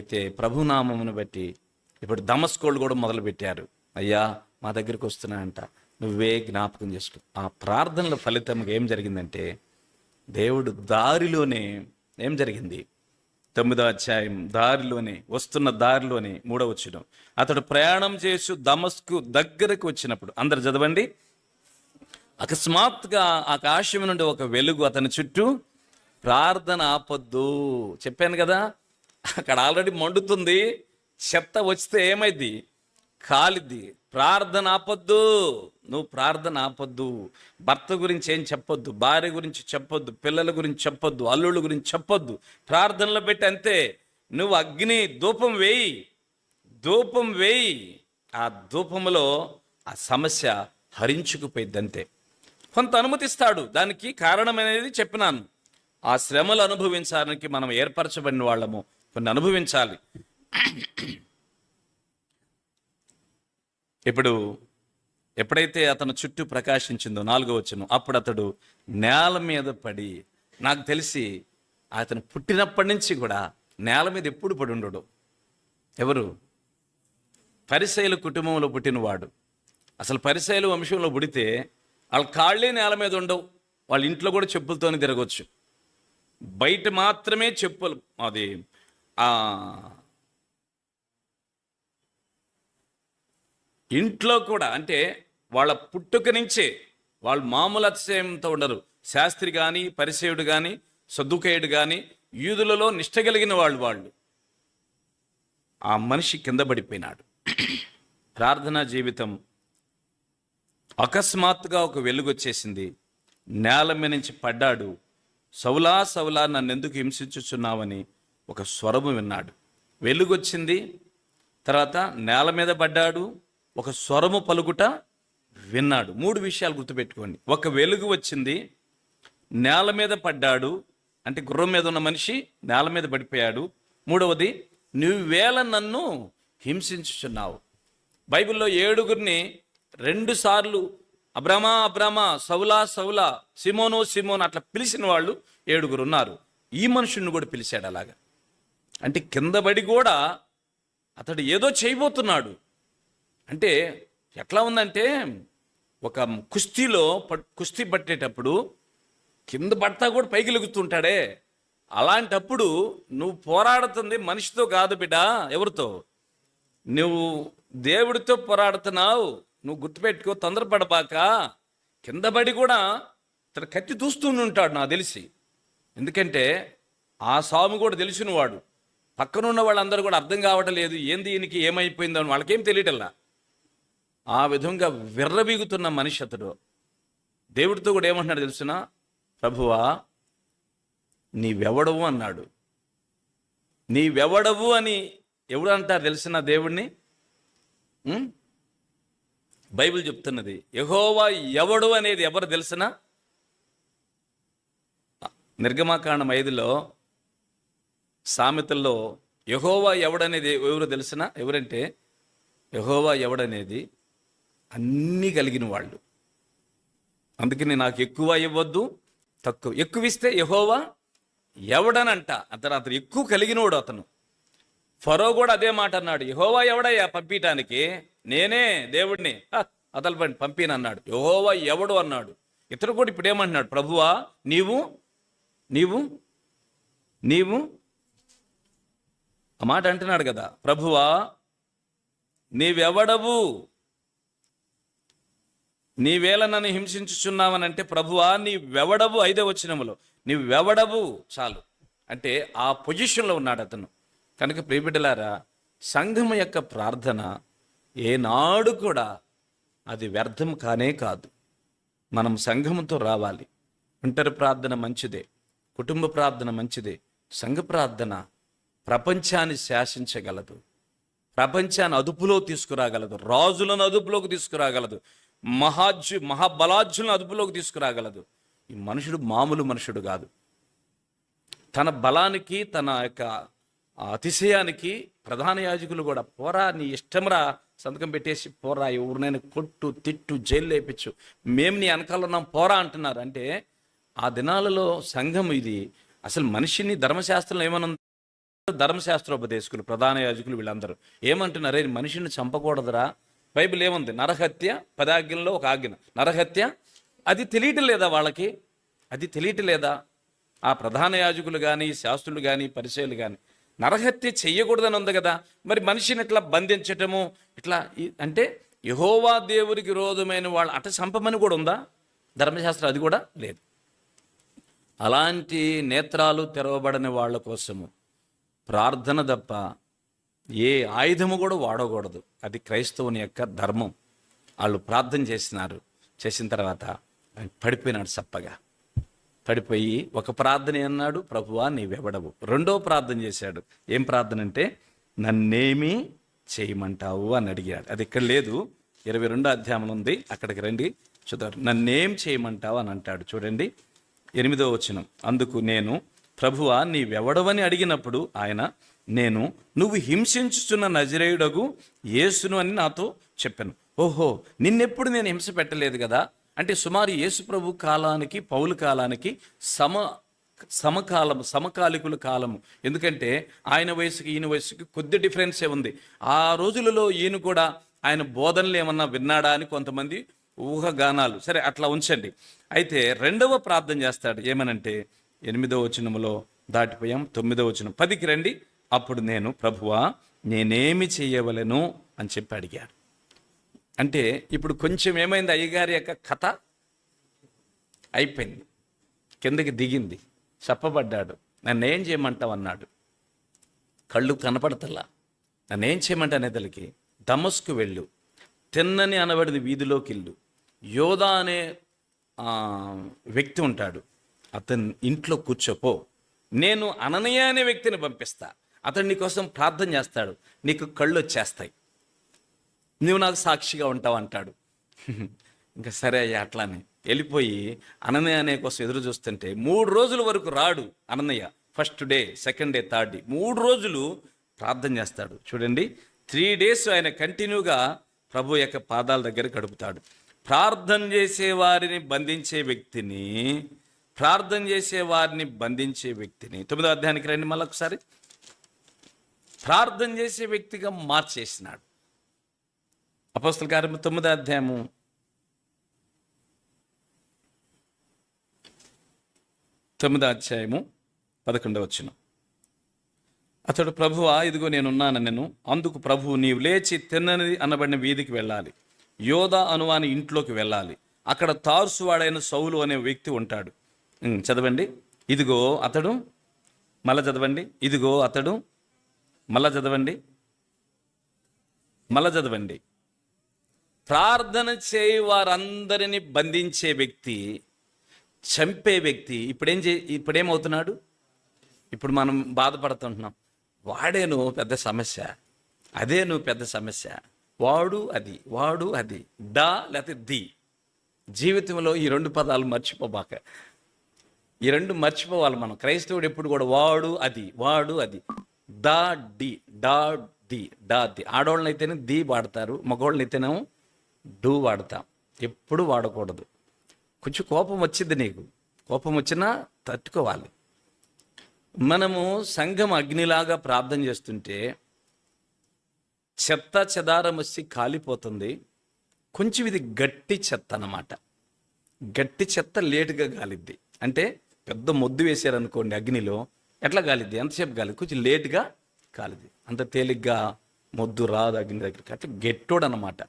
అయితే ప్రభునామమును బట్టి ఇప్పుడు దమస్కోళ్ళు కూడా మొదలు పెట్టారు అయ్యా మా దగ్గరికి వస్తున్నాయంట. నువ్వే జ్ఞాపకం చేసుకో. ఆ ప్రార్థనల ఫలితంగా ఏం జరిగిందంటే దేవుడు దారిలోనే ఏం జరిగింది? తొమ్మిదో అధ్యాయం దారిలోనే వస్తున్న దారిలోనే మూడవ వచ్చిన అతడు ప్రయాణం చేసి దమస్కు దగ్గరకు వచ్చినప్పుడు అందరు చదవండి. అకస్మాత్తుగా ఆకాశం నుండి ఒక వెలుగు అతని చుట్టూ ప్రార్థన ఆపొద్దు. చెప్పాను కదా అక్కడ ఆల్రెడీ మండుతుంది. చెత్త వస్తే ఏమైంది కాలిద్ది. ప్రార్థన ఆపొద్దు. నువ్వు ప్రార్థన ఆపొద్దు. భర్త గురించి ఏం చెప్పొద్దు? భార్య గురించి చెప్పొద్దు. పిల్లల గురించి చెప్పొద్దు. అల్లుళ్ళ గురించి చెప్పొద్దు. ప్రార్థనలో పెట్టి అంతే. నువ్వు అగ్ని ధూపం వేయి. ధూపం వేయి. ఆ ధూపంలో ఆ సమస్య హరించుకుపోయింది అంతే కొంత అనుమతిస్తాడు. దానికి కారణం అనేది చెప్పినాను. ఆ శ్రమలు అనుభవించడానికి మనం ఏర్పరచబడిన వాళ్ళము. కొన్ని అనుభవించాలి. ఇప్పుడు ఎప్పుడైతే అతను చుట్టూ ప్రకాశించిందో నాలుగో వచ్చను అప్పుడు అతడు నేల మీద పడి నాకు తెలిసి అతను పుట్టినప్పటి నుంచి కూడా నేల మీద ఎప్పుడు పడి ఉండడు. ఎవరు? పరిశైల కుటుంబంలో పుట్టినవాడు. అసలు పరిశైలు వంశంలో పుడితే వాళ్ళ కాళ్ళే నేల మీద ఉండవు. వాళ్ళ ఇంట్లో కూడా చెప్పులతోనే తిరగవచ్చు బయట మాత్రమే చెప్పులు అది ఇంట్లో కూడా అంటే వాళ్ళ పుట్టుక నుంచే వాళ్ళు మామూలు అతిశయంతో ఉండరు. శాస్త్రి కానీ పరిసేయుడు కానీ సద్దుకేయుడు కానీ యూదులలో నిష్ట కలిగిన వాళ్ళు వాళ్ళు. ఆ మనిషి కింద పడిపోయినాడు. ప్రార్థనా జీవితం అకస్మాత్తుగా ఒక వెలుగు వచ్చేసింది నేల మీద నుంచి పడ్డాడు. సౌలా సౌలా నన్ను ఎందుకు హింసించుచున్నావని ఒక స్వరము విన్నాడు. వెలుగొచ్చింది తర్వాత నేల మీద పడ్డాడు ఒక స్వరము పలుకుట విన్నాడు. మూడు విషయాలు గుర్తుపెట్టుకోండి. ఒక వెలుగు వచ్చింది నేల మీద పడ్డాడు అంటే గుర్రం మీద ఉన్న మనిషి నేల మీద పడిపోయాడు. మూడవది నువ్వేళ నన్ను హింసించుచున్నావు. బైబిల్లో ఏడుగురిని రెండు సార్లు అబ్రామా సౌలా సౌలా సిమోను సిమోను అట్లా పిలిచిన వాళ్ళు ఏడుగురు ఉన్నారు. ఈ మనుషుడిని కూడా పిలిచాడు అలాగా. అంటే కిందబడి కూడా అతడు ఏదో చేయబోతున్నాడు. అంటే ఎట్లా ఉందంటే ఒక కుస్తీలో కుస్తీ పట్టేటప్పుడు కింద పడతా కూడా పైకి లెగుతుంటాడే. అలాంటప్పుడు నువ్వు పోరాడుతుంది మనిషితో కాదు బిడ్డ ఎవరితో? నువ్వు దేవుడితో పోరాడుతున్నావు. నువ్వు గుర్తుపెట్టుకో తొందరపడబాక. కింద పడి కూడా ఇతను కత్తి దూస్తూనే ఉంటాడు నాకు తెలిసి. ఎందుకంటే ఆ సాము కూడా తెలిసినవాడు. పక్కనున్న వాళ్ళందరూ కూడా అర్థం కావటం లేదు. ఏంది ఈయనకి ఏమైపోయిందో అని వాళ్ళకేం తెలియటల్లా ఆ విధంగా విర్రబీగుతున్న మనిషి అతడు. దేవుడితో కూడా ఏమంటున్నాడు తెలుసునా? ప్రభువా నీవెవడవు అన్నాడు. నీవెవడవు అని ఎవడు అంటారు తెలిసిన దేవుడిని బైబిల్ చెప్తున్నది. యహోవా ఎవడు అనేది ఎవరు తెలిసిన? నిర్గమాకాండం ఐదులో సామెతల్లో యహోవా ఎవడనేది ఎవరు తెలిసిన ఎవరంటే యహోవా ఎవడనేది అన్నీ కలిగిన వాళ్ళు. అందుకని నాకు ఎక్కువ ఇవ్వద్దు తక్కువ. ఎక్కువ ఇస్తే యహోవా ఎవడనంట. అతను అతను ఎక్కువ కలిగినోడు అతను. ఫరో కూడా అదే మాట అన్నాడు. యహోవా ఎవడయ్యా పంపించటానికి నేనే దేవుడిని అతలు పండి అన్నాడు యహోవా ఎవడు అన్నాడు. ఇతడు కూడా ఇప్పుడు ఏమంటున్నాడు? ప్రభువా నీవు నీవు నీవు ఆ మాట అంటున్నాడు కదా ప్రభువా నీవెవడవు? నీవేళ నన్ను హింసించుచున్నావనంటే ప్రభువా నీవెవడవు? ఐదో వచ్చినములో నీవెవడవు? చాలు. అంటే ఆ పొజిషన్లో ఉన్నాడు అతను. కనుక ప్రియబిడ్డలారా సంఘం యొక్క ప్రార్థన ఏనాడు కూడా అది వ్యర్థం కానే కాదు. మనం సంఘంతో రావాలి. ఒంటరి ప్రార్థన మంచిదే. కుటుంబ ప్రార్థన మంచిదే. సంఘ ప్రార్థన ప్రపంచాన్ని శాసించగలదు. ప్రపంచాన్ని అదుపులో తీసుకురాగలదు. రాజులను అదుపులోకి తీసుకురాగలదు. మహాజ్యు మహాబలాజ్యులను అదుపులోకి తీసుకురాగలదు. ఈ మనుషుడు మామూలు మనుషుడు కాదు. తన బలానికి తన యొక్క అతిశయానికి ప్రధాన యాజకులు కూడా పోరా నీ ఇష్టంరా సంతకం పెట్టేసి పోరా ఎవరినైనా కొట్టు తిట్టు జైలు లేపించు మేము నీ వెనకాల ఉన్నాం పోరా అంటున్నారు. అంటే ఆ దినాలలో సంఘం ఇది అసలు మనిషిని ధర్మశాస్త్రంలో ఏమన్నా ధర్మశాస్త్రోపదేశకులు ప్రధాన యాజకులు వీళ్ళందరూ. ఏమంటున్నారే? మనిషిని చంపకూడదురా. బైబిల్ ఏముంది? నరహత్య పదాజ్ఞలో ఒక ఆజ్ఞ. నరహత్య? అది తెలియటం లేదా వాళ్ళకి? అది తెలియటం లేదా? ఆ ప్రధాన యాజకులు కానీ శాస్త్రులు కానీ పరిశీలు కానీ నరహత్య చెయ్యకూడదని ఉంది కదా. మరి మనిషిని ఇట్లా బంధించటము ఇట్లా అంటే యహోవా దేవుడికి విరోధమైన వాళ్ళు అట చంపమని కూడా ఉందా? ధర్మశాస్త్రం అది కూడా లేదు. అలాంటి నేత్రాలు తెరవబడని వాళ్ళ కోసము ప్రార్థన తప్ప ఏ ఆయుధము కూడా వాడకూడదు. అది క్రైస్తవుని యొక్క ధర్మం. వాళ్ళు ప్రార్థన చేసినారు. చేసిన తర్వాత పడిపోయినాడు చప్పగా. పడిపోయి ఒక ప్రార్థన అన్నాడు ప్రభువా నీవెవడవు? రెండో ప్రార్థన చేశాడు. ఏం ప్రార్థన అంటే నన్నేమీ చేయమంటావు? అని అడిగాడు. అది ఇక్కడ లేదు. ఇరవై రెండో అధ్యాయం ఉంది. అక్కడికి రండి. చూద్దాం. నన్నేం చేయమంటావు? అని అంటాడు. చూడండి. ఎనిమిదో వచనం. అందుకు నేను ప్రభువా నీవెవడవని అడిగినప్పుడు ఆయన నేను నువ్వు హింసించుచున్న నజరేయుడగు యేసును అని నాతో చెప్పాను. ఓహో నిన్నెప్పుడు నేను హింస పెట్టలేదు కదా అంటే సుమారు యేసు ప్రభు కాలానికి పౌలు కాలానికి సమ సమకాలం సమకాలికుల కాలము. ఎందుకంటే ఆయన వయసుకి ఈయన వయసుకి కొద్ది డిఫరెన్సే ఉంది. ఆ రోజులలో ఈయన కూడా ఆయన బోధనలు ఏమన్నా విన్నాడా అని కొంతమంది ఊహగానాలు. సరే అట్లా ఉంచండి. అయితే రెండవ ప్రార్థన చేస్తాడు. ఏమనంటే ఎనిమిదో వచనములో దాటిపోయాం. తొమ్మిదో వచనం. పదికి రండి. అప్పుడు నేను ప్రభువా నేనేమి చేయవలను అని చెప్పి అడిగాడు. అంటే ఇప్పుడు కొంచెం ఏమైంది? అయ్యగారి యొక్క కథ అయిపోయింది. కిందకి దిగింది. చెప్పబడ్డాడు. నన్ను ఏం చేయమంటావు అన్నాడు. కళ్ళు కనపడతల్లా నన్ను ఏం చేయమంటా అనేతలకి దమస్కు వెళ్ళు. తిన్నని అనబడిది వీధిలోకి వెళ్ళు. యోధా అనే వ్యక్తి ఉంటాడు. అతని ఇంట్లో కూర్చోపో. నేను అననయ అనే వ్యక్తిని పంపిస్తా. అతడు నీకోసం ప్రార్థన చేస్తాడు. నీకు కళ్ళు వచ్చేస్తాయి. నువ్వు నాకు సాక్షిగా ఉంటావు అంటాడు. ఇంకా సరే అయ్యా అట్లానే. వెళ్ళిపోయి అననయ్య అనే కోసం ఎదురు చూస్తుంటే మూడు రోజుల వరకు రాడు అనన్నయ్య first day second day third day మూడు రోజులు ప్రార్థన చేస్తాడు. చూడండి. త్రీ డేస్ ఆయన కంటిన్యూగా ప్రభు యొక్క పాదాల దగ్గర గడుపుతాడు. ప్రార్థన చేసే వారిని బంధించే వ్యక్తిని ప్రార్థన చేసే వారిని బంధించే వ్యక్తిని. తొమ్మిదో అధ్యాయానికి రండి మళ్ళీ ఒకసారి. ప్రార్థన చేసే వ్యక్తిగా మార్చేసినాడు. అపోస్తల కార్యం తొమ్మిదో అధ్యాయము. తొమ్మిదో అధ్యాయము పదకొండవ వచ్చిన అతడు ప్రభువా ఇదిగో నేనున్నాను నేను. అందుకు ప్రభువు నీవు లేచి తిన్నది అనబడిన వీధికి వెళ్ళాలి. యోధ అనువాని ఇంట్లోకి వెళ్ళాలి. అక్కడ తార్సువాడైన సౌలు అనే వ్యక్తి ఉంటాడు. చదవండి. ఇదిగో అతడు మళ్ళా చదవండి. ఇదిగో అతడు మళ్ళా చదవండి. మళ్ళా చదవండి. ప్రార్థన చేయి వారందరిని బంధించే వ్యక్తి చంపే వ్యక్తి. ఇప్పుడేం చే ఇప్పుడేమవుతున్నాడు? ఇప్పుడు మనం బాధపడుతుంటున్నాం. వాడేను పెద్ద సమస్య. అదే నువ్వు పెద్ద సమస్య. వాడు అది వాడు అది డా లేకపోతే ది. జీవితంలో ఈ రెండు పదాలు మర్చిపోబాక. ఈ రెండు మర్చిపోవాలి మనం. క్రైస్తవుడు ఎప్పుడు కూడా వాడు అది వాడు అది. దా డి డా ది డా ది. ఆడవాళ్ళని అయితేనే ది వాడతారు మగవాళ్ళని అయితేనేమో డూ వాడతాం. ఎప్పుడు వాడకూడదు. కొంచెం కోపం వచ్చింది నీకు. కోపం వచ్చినా తట్టుకోవాలి. మనము సంఘం అగ్నిలాగా ప్రార్థన చేస్తుంటే చెత్త చెదారం వచ్చి కాలిపోతుంది. కొంచెం ఇది గట్టి చెత్త అన్నమాట. గట్టి చెత్త లేటుగా కాలిద్ది. అంటే పెద్ద మొద్దు వేశారనుకోండి అగ్నిలో ఎట్లా కాలిద్ది ఎంతసేపు గాలి? కొంచెం లేట్గా కాలిద్ది అంత తేలిగ్గా మొద్దు రాదు అగ్ని దగ్గరికి. అట్లా గెట్టోడు అనమాట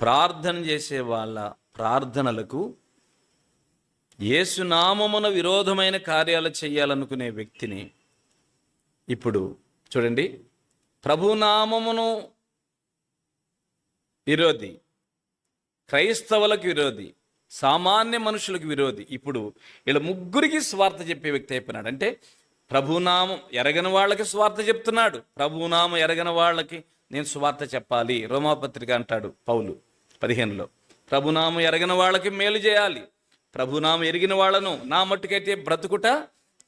ప్రార్థన చేసే వాళ్ళ ప్రార్థనలకు ఏసునామమున విరోధమైన కార్యాలు చేయాలనుకునే వ్యక్తిని ఇప్పుడు చూడండి. ప్రభునామమును విరోధి. క్రైస్తవులకు విరోధి. సామాన్య మనుషులకు విరోధి. ఇప్పుడు వీళ్ళ ముగ్గురికి స్వార్థ చెప్పే వ్యక్తి అయిపోయినాడు. అంటే ప్రభునామం ఎరగని వాళ్ళకి స్వార్థ చెప్తున్నాడు. ప్రభునామం ఎరగని వాళ్ళకి నేను స్వార్థ చెప్పాలి. రోమాపత్రిక అంటాడు పౌలు పదిహేనులో. ప్రభునామం ఎరగని వాళ్ళకి మేలు చేయాలి. ప్రభునామం ఎరిగిన వాళ్ళను నా మట్టుకైతే బ్రతుకుట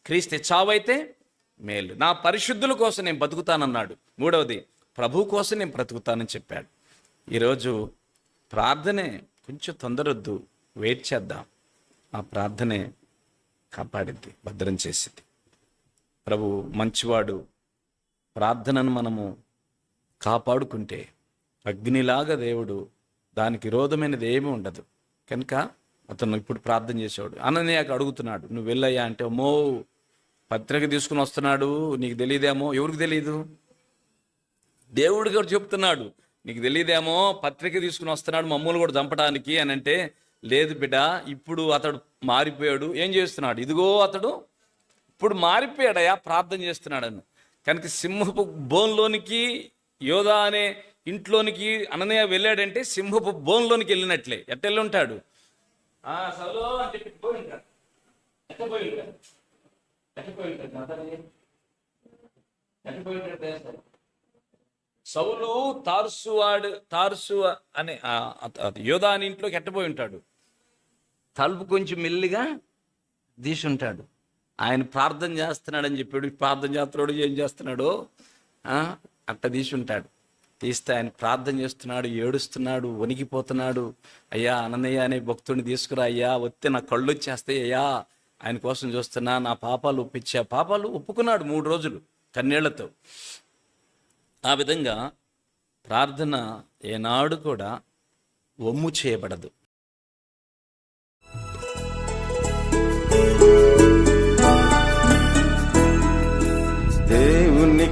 క్రీస్తే చావైతే మేలు. నా పరిశుద్ధుల కోసం నేను బతుకుతానన్నాడు. మూడవది ప్రభు కోసం నేను బ్రతుకుతానని చెప్పాడు. ఈరోజు ప్రార్థనే కొంచెం తొందరొద్దు. వెయిట్ చేద్దాం. ఆ ప్రార్థనే కాపాడిద్ది భద్రం చేసిద్ది. ప్రభు మంచివాడు ప్రార్థనను మనము కాపాడుకుంటే అగ్నిలాగా దేవుడు దానికి విరోధమైనది ఏమీ ఉండదు. కనుక అతను ఇప్పుడు ప్రార్థన చేసేవాడు అననీయాకు అడుగుతున్నాడు నువ్వు వెళ్ళయ్యా అంటే అమ్మో పత్రిక తీసుకుని వస్తున్నాడు నీకు తెలియదేమో ఎవరికి తెలియదు దేవుడు కూడా చెప్తున్నాడు నీకు తెలియదేమో పత్రిక తీసుకుని వస్తున్నాడు మమ్మల్ని కూడా చంపడానికి అని అంటే లేదు బిడ్డ ఇప్పుడు అతడు మారిపోయాడు. ఏం చేస్తున్నాడు? ఇదిగో అతడు ఇప్పుడు మారిపోయాడయా ప్రార్థన చేస్తున్నాడని. కనుక సింహపు బోన్లోనికి యోధా అనే ఇంట్లోనికి అననయ్య వెళ్ళాడంటే సింహపు బోన్లోనికి వెళ్ళినట్లే. ఎట్ట వెళ్ళి ఉంటాడు సౌలు తార్సువాడు తార్సు అనే యోధా అని ఇంట్లోకి ఎట్టపోయి ఉంటాడు? తలుపు కొంచెం మెల్లిగా తీసుంటాడు ఆయన ప్రార్థన చేస్తున్నాడని చెప్పాడు. ప్రార్థన చేస్తున్నాడు ఏం చేస్తున్నాడో? ఆ, అట్ట తీసుంటాడు తీస్తే ఆయన ప్రార్థన చేస్తున్నాడు ఏడుస్తున్నాడు వణికిపోతున్నాడు. అయ్యా అనన్నయ్య అనే భక్తుడిని తీసుకురా అయ్యా వస్తే నా కళ్ళు వచ్చేస్తాయి అయ్యా. ఆయన కోసం చూస్తున్నా నా పాపాలు ఒప్పించా. పాపాలు ఒప్పుకున్నాడు మూడు రోజులు కన్నీళ్ళతో. ఆ విధంగా ప్రార్థన ఏనాడు కూడా ఒమ్ము చేయబడదు.